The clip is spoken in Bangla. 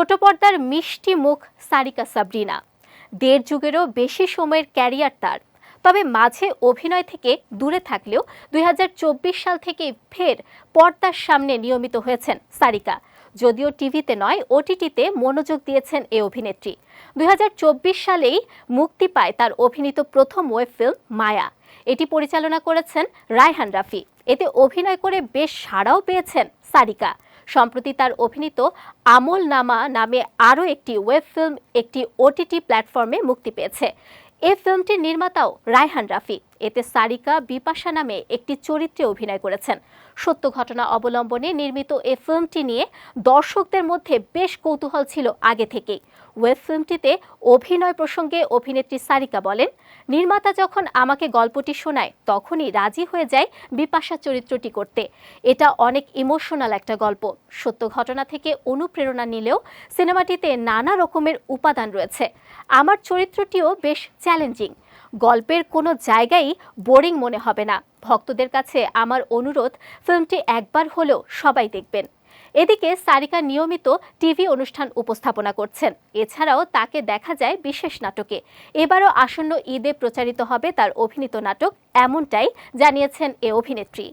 ছোট পর্দার মিষ্টি মুখ সারিকা সাবরিনা। দেড় যুগেরও বেশি সময়ের ক্যারিয়ার তার। তবে মাঝে অভিনয় থেকে দূরে থাকলেও দুই হাজার চব্বিশ সাল থেকে ফের পর্দার সামনে নিয়মিত হয়েছেন সারিকা। যদিও টিভিতে নয়, ওটিটিতে মনোযোগ দিয়েছেন এই অভিনেত্রী। দুই হাজার চব্বিশ সালেই মুক্তি পায় তার অভিনীত প্রথম ওয়েব ফিল্ম মায়া। এটি পরিচালনা করেছেন রায়হান রাফি। এতে অভিনয় করে বেশ সাড়াও পেয়েছেন সারিকা। সম্প্রতি তার অভিনীত আমল নামা নামে আরও একটি ওয়েব ফিল্ম, একটি ওটিটি প্ল্যাটফর্মে মুক্তি পেয়েছে। এ ফিল্মটির নির্মাতাও রায়হান রাফি। এতে সারিকা বিপাশা নামে একটি চরিত্রে অভিনয় করেছেন। সত্য ঘটনা অবলম্বনে নির্মিত এ ফিল্মটি নিয়ে দর্শকদের মধ্যে বেশ কৌতূহল ছিল আগে থেকেই। ওয়েব ফিল্মটিতে অভিনয় প্রসঙ্গে অভিনেত্রী সারিকা বলেন, নির্মাতা যখন আমাকে গল্পটি শোনায়, তখনই রাজি হয়ে যায় বিপাশা চরিত্রটি করতে। এটা অনেক ইমোশনাল একটা গল্প। সত্য ঘটনা থেকে অনুপ্রেরণা নিলেও সিনেমাটিতে নানা রকমের উপাদান রয়েছে। আমার চরিত্রটিও বেশ চ্যালেঞ্জিং। গল্পের কোনো জায়গায় বোরিং মনে হবে না। ভক্তদের কাছে আমার অনুরোধ, ফিল্মটি একবার হলেও সবাই দেখবেন। এদিকে সারিকা নিয়মিত টিভি অনুষ্ঠান উপস্থাপনা করছেন। এছাড়াও তাকে দেখা যায় বিশেষ নাটকে। এবারও আসন্ন ঈদে প্রচারিত হবে তার অভিনীত নাটক এমনটাই জানিয়েছেন এ অভিনেত্রী।